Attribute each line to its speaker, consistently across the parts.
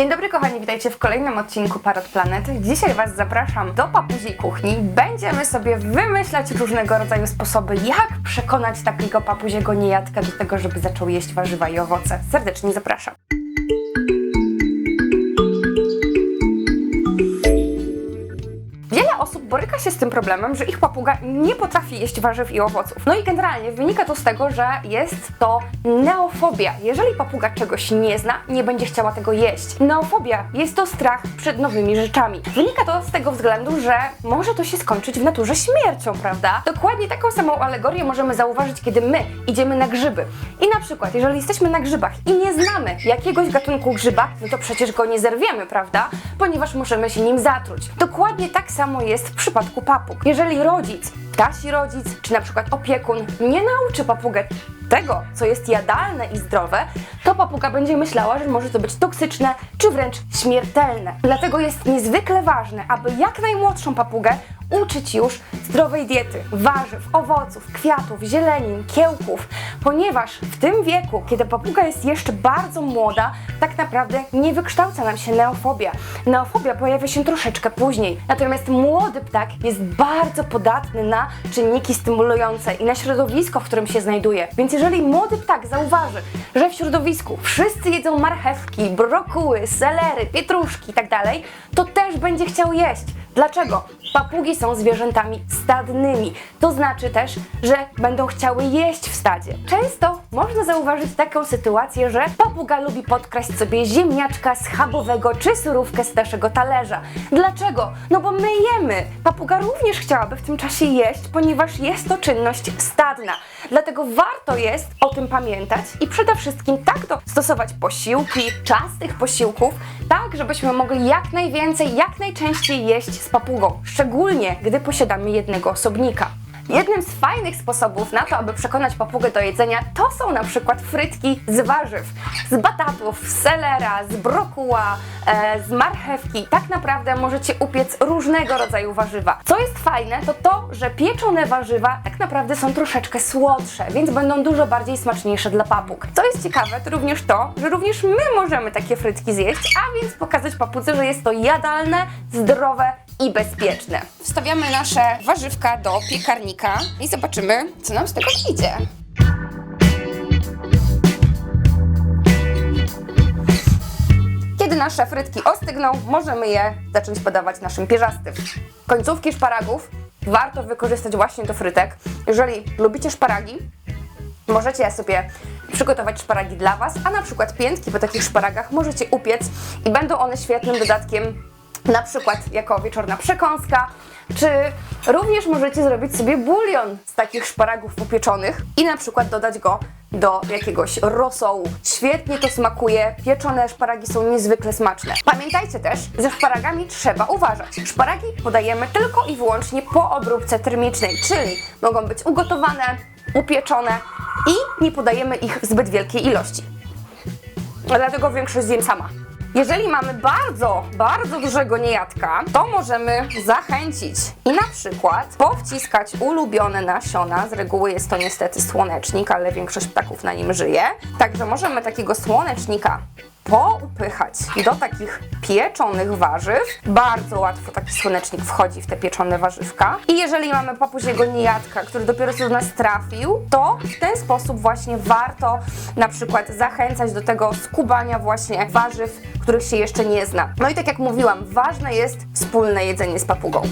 Speaker 1: Dzień dobry kochani, witajcie w kolejnym odcinku Parot Planet. Dzisiaj Was zapraszam do papuziej kuchni. Będziemy sobie wymyślać różnego rodzaju sposoby, jak przekonać takiego papuziego niejadka do tego, żeby zaczął jeść warzywa i owoce. Serdecznie zapraszam. Boryka się z tym problemem, że ich papuga nie potrafi jeść warzyw i owoców. No i generalnie wynika to z tego, że jest to neofobia. Jeżeli papuga czegoś nie zna, nie będzie chciała tego jeść. Neofobia jest to strach przed nowymi rzeczami. Wynika to z tego względu, że może to się skończyć w naturze śmiercią, prawda? Dokładnie taką samą alegorię możemy zauważyć, kiedy my idziemy na grzyby. I na przykład, jeżeli jesteśmy na grzybach i nie znamy jakiegoś gatunku grzyba, no to przecież go nie zerwiemy, prawda? Ponieważ możemy się nim zatruć. Dokładnie tak samo jest przypadku papug. Jeżeli rodzic, ptasi rodzic, czy na przykład opiekun nie nauczy papugę tego, co jest jadalne i zdrowe, to papuga będzie myślała, że może to być toksyczne, czy wręcz śmiertelne. Dlatego jest niezwykle ważne, aby jak najmłodszą papugę uczyć już zdrowej diety, warzyw, owoców, kwiatów, zielenin, kiełków, ponieważ w tym wieku, kiedy papuga jest jeszcze bardzo młoda, tak naprawdę nie wykształca nam się neofobia. Neofobia pojawia się troszeczkę później, natomiast młody ptak jest bardzo podatny na czynniki stymulujące i na środowisko, w którym się znajduje. Więc jeżeli młody ptak zauważy, że w środowisku wszyscy jedzą marchewki, brokuły, selery, pietruszki itd., to też będzie chciał jeść. Dlaczego? Papugi są zwierzętami stadnymi. To znaczy też, że będą chciały jeść w stadzie. Często można zauważyć taką sytuację, że papuga lubi podkraść sobie ziemniaczka schabowego czy surówkę z naszego talerza. Dlaczego? No bo my jemy. Papuga również chciałaby w tym czasie jeść, ponieważ jest to czynność stadna. Dlatego warto jest o tym pamiętać i przede wszystkim tak to stosować posiłki, czas tych posiłków, tak żebyśmy mogli jak najwięcej, jak najczęściej jeść z papugą, szczególnie gdy posiadamy jednego osobnika. Jednym z fajnych sposobów na to, aby przekonać papugę do jedzenia, to są na przykład frytki z warzyw, z batatów, z selera, z brokuła, e, z marchewki. Tak naprawdę możecie upiec różnego rodzaju warzywa. Co jest fajne, to to, że pieczone warzywa tak naprawdę są troszeczkę słodsze, więc będą dużo bardziej smaczniejsze dla papug. Co jest ciekawe, to również to, że również my możemy takie frytki zjeść, a więc pokazać papudze, że jest to jadalne, zdrowe i bezpieczne. Wstawiamy nasze warzywka do piekarnika i zobaczymy, co nam z tego wyjdzie. Kiedy nasze frytki ostygną, możemy je zacząć podawać naszym pierzastym. Końcówki szparagów warto wykorzystać właśnie do frytek. Jeżeli lubicie szparagi, Możecie sobie przygotować szparagi dla Was, a na przykład piętki po takich szparagach możecie upiec i będą one świetnym dodatkiem na przykład jako wieczorna przekąska, czy również możecie zrobić sobie bulion z takich szparagów upieczonych i na przykład dodać go do jakiegoś rosołu. Świetnie to smakuje, pieczone szparagi są niezwykle smaczne. Pamiętajcie też, ze szparagami trzeba uważać. Szparagi podajemy tylko i wyłącznie po obróbce termicznej, czyli mogą być ugotowane, upieczone i nie podajemy ich w zbyt wielkiej ilości. Dlatego większość zjem sama. Jeżeli mamy bardzo, bardzo dużego niejadka, to możemy zachęcić i na przykład powciskać ulubione nasiona. Z reguły jest to niestety słonecznik, ale większość ptaków na nim żyje. Także możemy takiego słonecznika poupychać do takich pieczonych warzyw. Bardzo łatwo taki słonecznik wchodzi w te pieczone warzywka. I jeżeli mamy papuziego niejadka, który dopiero co do nas trafił, to w ten sposób właśnie warto na przykład zachęcać do tego skubania właśnie warzyw, których się jeszcze nie zna. No i tak jak mówiłam, ważne jest wspólne jedzenie z papugą.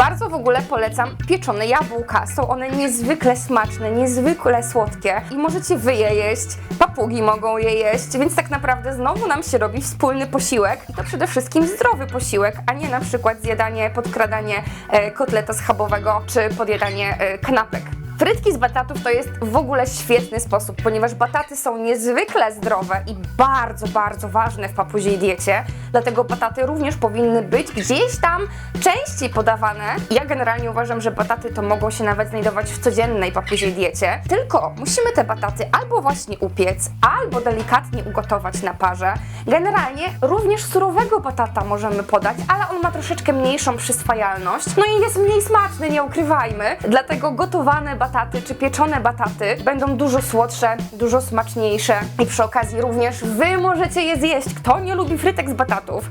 Speaker 1: Bardzo w ogóle polecam pieczone jabłka. Są one niezwykle smaczne, niezwykle słodkie i możecie wy je jeść, papugi mogą je jeść, więc tak naprawdę znowu nam się robi wspólny posiłek i to przede wszystkim zdrowy posiłek, a nie na przykład zjadanie, podkradanie e, kotleta schabowego czy podjadanie e, kanapek. Frytki z batatów to jest w ogóle świetny sposób, ponieważ bataty są niezwykle zdrowe i bardzo, bardzo ważne w papuziej diecie, dlatego bataty również powinny być gdzieś tam częściej podawane. Ja generalnie uważam, że bataty to mogą się nawet znajdować w codziennej papuziej diecie, tylko musimy te bataty albo właśnie upiec, albo delikatnie ugotować na parze. Generalnie również surowego batata możemy podać, ale on ma troszeczkę mniejszą przyswajalność, no i jest mniej smaczny, nie ukrywajmy, dlatego gotowane bataty bataty czy pieczone bataty będą dużo słodsze, dużo smaczniejsze i przy okazji również Wy możecie je zjeść. Kto nie lubi frytek z batatów?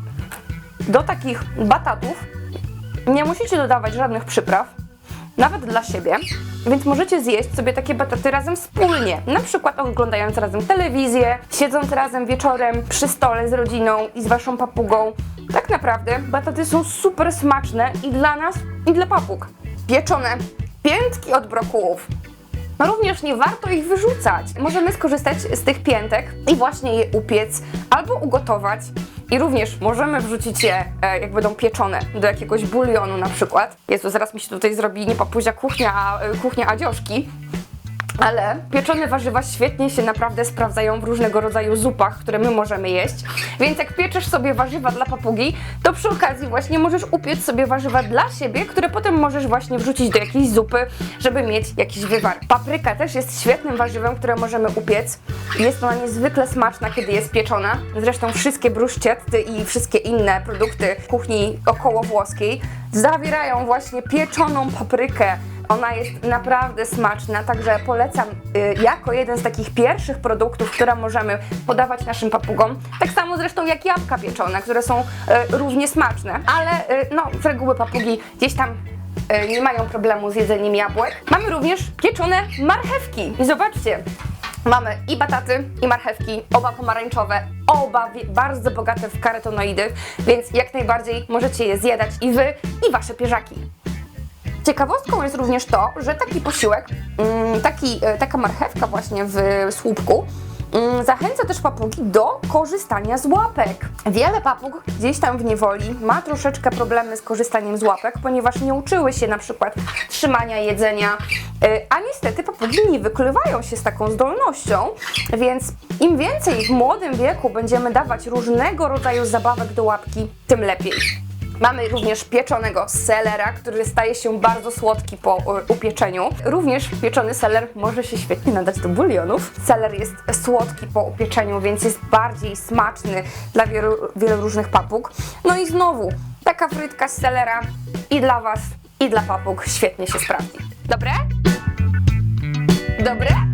Speaker 1: Do takich batatów nie musicie dodawać żadnych przypraw, nawet dla siebie, więc możecie zjeść sobie takie bataty razem wspólnie. Na przykład oglądając razem telewizję, siedząc razem wieczorem przy stole z rodziną i z waszą papugą. Tak naprawdę bataty są super smaczne i dla nas, i dla papug. Pieczone piętki od brokułów. No również nie warto ich wyrzucać. Możemy skorzystać z tych piętek i właśnie je upiec albo ugotować. I również możemy wrzucić je, e, jak będą pieczone, do jakiegoś bulionu na przykład. Jezu, zaraz mi się tutaj zrobi nie papuzia kuchnia, e, kuchnia Adzioszki. Ale pieczone warzywa świetnie się naprawdę sprawdzają w różnego rodzaju zupach, które my możemy jeść. Więc jak pieczesz sobie warzywa dla papugi, to przy okazji właśnie możesz upiec sobie warzywa dla siebie, które potem możesz właśnie wrzucić do jakiejś zupy, żeby mieć jakiś wywar. Papryka też jest świetnym warzywem, które możemy upiec. Jest ona niezwykle smaczna, kiedy jest pieczona. Zresztą wszystkie bruszczety i wszystkie inne produkty kuchni około włoskiej zawierają właśnie pieczoną paprykę. Ona jest naprawdę smaczna, także polecam y, jako jeden z takich pierwszych produktów, które możemy podawać naszym papugom. Tak samo zresztą jak jabłka pieczone, które są y, równie smaczne, ale y, no, z reguły papugi gdzieś tam nie mają problemu z jedzeniem jabłek. Mamy również pieczone marchewki. I zobaczcie, Mamy i bataty, i marchewki, oba pomarańczowe, oba bardzo bogate w karotenoidy, więc jak najbardziej możecie je zjadać i wy, i wasze pierzaki. Ciekawostką jest również to, że taki posiłek, mm, taki, e, taka marchewka właśnie w słupku, mm, zachęca też papugi do korzystania z łapek. Wiele papug gdzieś tam w niewoli ma troszeczkę problemy z korzystaniem z łapek, ponieważ nie uczyły się na przykład trzymania jedzenia, e, a niestety papugi nie wykrywają się z taką zdolnością, więc im więcej w młodym wieku będziemy dawać różnego rodzaju zabawek do łapki, tym lepiej. Mamy również pieczonego selera, który staje się bardzo słodki po e, upieczeniu. Również pieczony seler może się świetnie nadać do bulionów. Seler jest słodki po upieczeniu, więc jest bardziej smaczny dla wielu, wielu różnych papug. No i znowu, taka frytka z selera i dla Was, i dla papug świetnie się sprawdzi. Dobre? Dobre?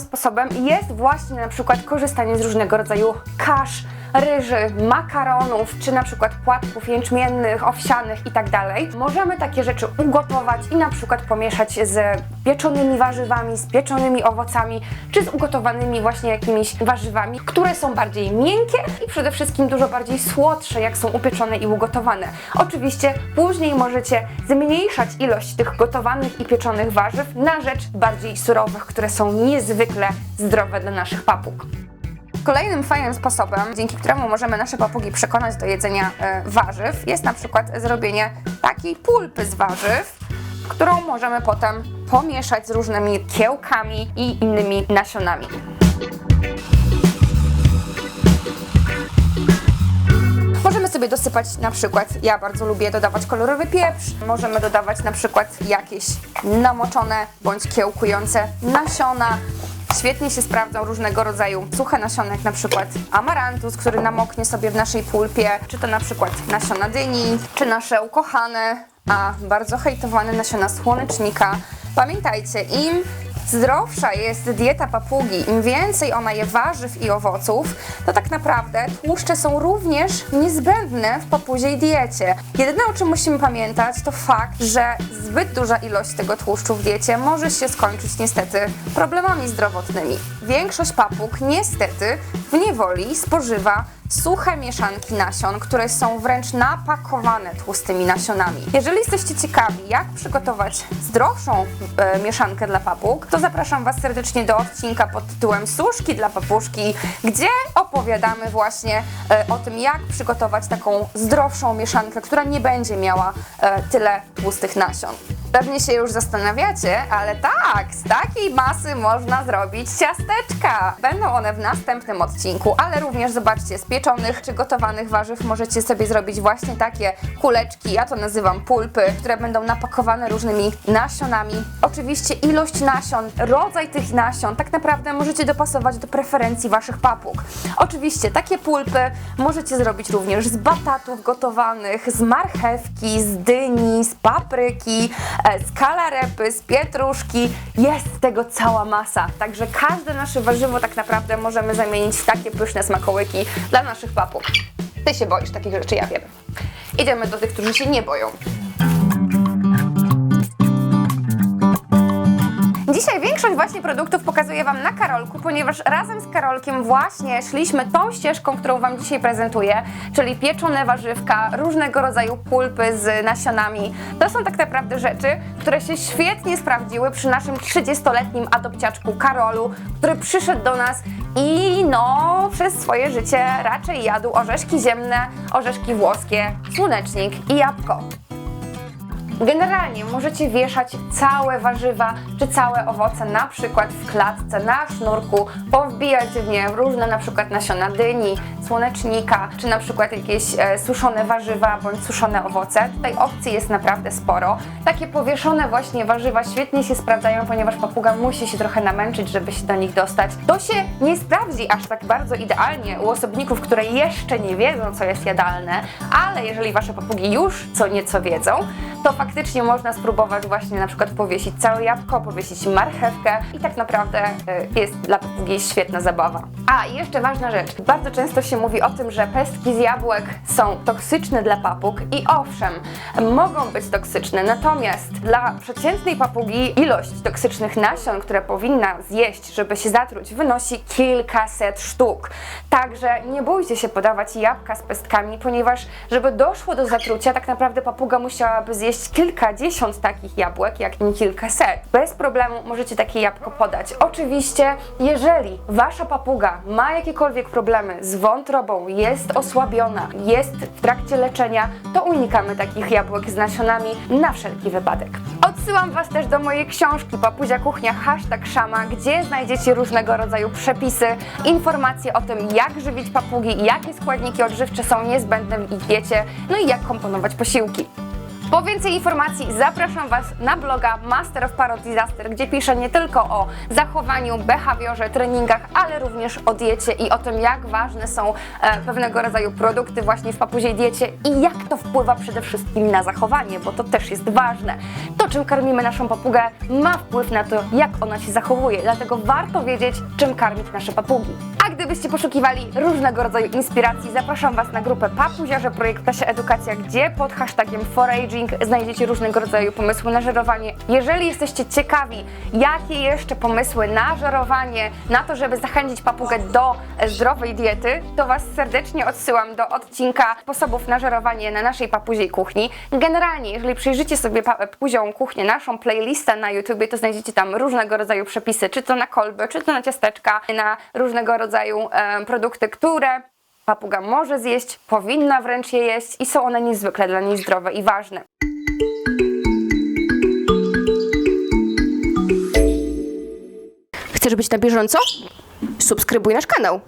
Speaker 1: Sposobem jest właśnie na przykład korzystanie z różnego rodzaju kasz, ryży, makaronów, czy na przykład płatków jęczmiennych, owsianych i tak. Możemy takie rzeczy ugotować i na przykład pomieszać z pieczonymi warzywami, z pieczonymi owocami, czy z ugotowanymi właśnie jakimiś warzywami, które są bardziej miękkie i przede wszystkim dużo bardziej słodsze, jak są upieczone i ugotowane. Oczywiście później możecie zmniejszać ilość tych gotowanych i pieczonych warzyw na rzecz bardziej surowych, które są niezwykle zdrowe dla naszych papug. Kolejnym fajnym sposobem, dzięki któremu możemy nasze papugi przekonać do jedzenia e, warzyw, jest na przykład zrobienie takiej pulpy z warzyw, którą możemy potem pomieszać z różnymi kiełkami i innymi nasionami. Możemy sobie dosypać na przykład, ja bardzo lubię dodawać kolorowy pieprz, możemy dodawać na przykład jakieś namoczone bądź kiełkujące nasiona. Świetnie się sprawdzą różnego rodzaju suche nasiona, jak na przykład amarantus, który namoknie sobie w naszej pulpie, czy to na przykład nasiona dyni, czy nasze ukochane, a bardzo hejtowane nasiona słonecznika. Pamiętajcie, im zdrowsza jest dieta papugi, im więcej ona je warzyw i owoców, to tak naprawdę tłuszcze są również niezbędne w papuziej diecie. Jedyne o czym musimy pamiętać to fakt, że zbyt duża ilość tego tłuszczu w diecie może się skończyć niestety problemami zdrowotnymi. Większość papug niestety w niewoli spożywa suche mieszanki nasion, które są wręcz napakowane tłustymi nasionami. Jeżeli jesteście ciekawi, jak przygotować zdrowszą e, mieszankę dla papug, to zapraszam Was serdecznie do odcinka pod tytułem Suszki dla papuszki, gdzie opowiadamy właśnie e, o tym, jak przygotować taką zdrowszą mieszankę, która nie będzie miała e, tyle tłustych nasion. Pewnie się już zastanawiacie, ale tak, z takiej masy można zrobić ciasteczka. Będą one w następnym odcinku, ale również zobaczcie, z pieczonych czy gotowanych warzyw możecie sobie zrobić właśnie takie kuleczki, ja to nazywam pulpy, które będą napakowane różnymi nasionami. Oczywiście ilość nasion, rodzaj tych nasion tak naprawdę możecie dopasować do preferencji waszych papug. Oczywiście takie pulpy możecie zrobić również z batatów gotowanych, z marchewki, z dyni, z papryki, z kalarepy, z pietruszki. Jest tego cała masa. Także każde nasze warzywo tak naprawdę możemy zamienić w takie pyszne smakołyki dla naszych papug. Ty się boisz takich rzeczy, ja wiem. Idziemy do tych, którzy się nie boją. Dzisiaj większość właśnie produktów pokazuję Wam na Karolku, ponieważ razem z Karolkiem właśnie szliśmy tą ścieżką, którą Wam dzisiaj prezentuję, czyli pieczone warzywka, różnego rodzaju pulpy z nasionami. To są tak naprawdę rzeczy, które się świetnie sprawdziły przy naszym 30-letnim adopciaczku Karolu, który przyszedł do nas i no przez swoje życie raczej jadł orzeszki ziemne, orzeszki włoskie, słonecznik i jabłko. Generalnie możecie wieszać całe warzywa czy całe owoce na przykład w klatce, na sznurku, powbijać w nie różne na przykład nasiona dyni, słonecznika, czy na przykład jakieś e, suszone warzywa bądź suszone owoce. Tutaj opcji jest naprawdę sporo. Takie powieszone właśnie warzywa świetnie się sprawdzają, ponieważ papuga musi się trochę namęczyć, żeby się do nich dostać. To się nie sprawdzi aż tak bardzo idealnie u osobników, które jeszcze nie wiedzą, co jest jadalne, ale jeżeli wasze papugi już co nieco wiedzą, to faktycznie można spróbować właśnie na przykład powiesić całe jabłko, powiesić marchewkę i tak naprawdę y, jest dla papugi świetna zabawa. A i jeszcze ważna rzecz. Bardzo często się mówi o tym, że pestki z jabłek są toksyczne dla papug i owszem, mogą być toksyczne, natomiast dla przeciętnej papugi ilość toksycznych nasion, które powinna zjeść, żeby się zatruć, wynosi kilkaset sztuk. Także nie bójcie się podawać jabłka z pestkami, ponieważ żeby doszło do zatrucia, tak naprawdę papuga musiałaby zjeść kilkadziesiąt takich jabłek, jak nie kilkaset. Bez problemu możecie takie jabłko podać. Oczywiście, jeżeli wasza papuga ma jakiekolwiek problemy z wątrobą, jest osłabiona, jest w trakcie leczenia, to unikamy takich jabłek z nasionami na wszelki wypadek. Odsyłam Was też do mojej książki Papuzia Kuchnia Hashtag Szama, gdzie znajdziecie różnego rodzaju przepisy, informacje o tym, jak żywić papugi, jakie składniki odżywcze są niezbędne w ich diecie, no i jak komponować posiłki. Po więcej informacji zapraszam Was na bloga Master of Parrot Disaster, gdzie piszę nie tylko o zachowaniu, behawiorze, treningach, ale również o diecie i o tym, jak ważne są e, pewnego rodzaju produkty właśnie w papuziej diecie i jak to wpływa przede wszystkim na zachowanie, bo to też jest ważne. To, czym karmimy naszą papugę, ma wpływ na to, jak ona się zachowuje, dlatego warto wiedzieć, czym karmić nasze papugi. A gdybyście poszukiwali różnego rodzaju inspiracji, zapraszam Was na grupę Papuziarze Projekt Ptasia Edukacja, gdzie pod hashtagiem foraging znajdziecie różnego rodzaju pomysły na żerowanie. Jeżeli jesteście ciekawi, jakie jeszcze pomysły na żerowanie, na to, żeby zachęcić papugę do zdrowej diety, to Was serdecznie odsyłam do odcinka sposobów na żerowanie na naszej papuziej kuchni. Generalnie, jeżeli przyjrzycie sobie pa- papuzią kuchnię, naszą playlistę na YouTubie, to znajdziecie tam różnego rodzaju przepisy, czy to na kolby, czy to na ciasteczka, na różnego rodzaju e, produkty, które papuga może zjeść, powinna wręcz je jeść i są one niezwykle dla niej zdrowe i ważne. Chcesz być na bieżąco? Subskrybuj nasz kanał.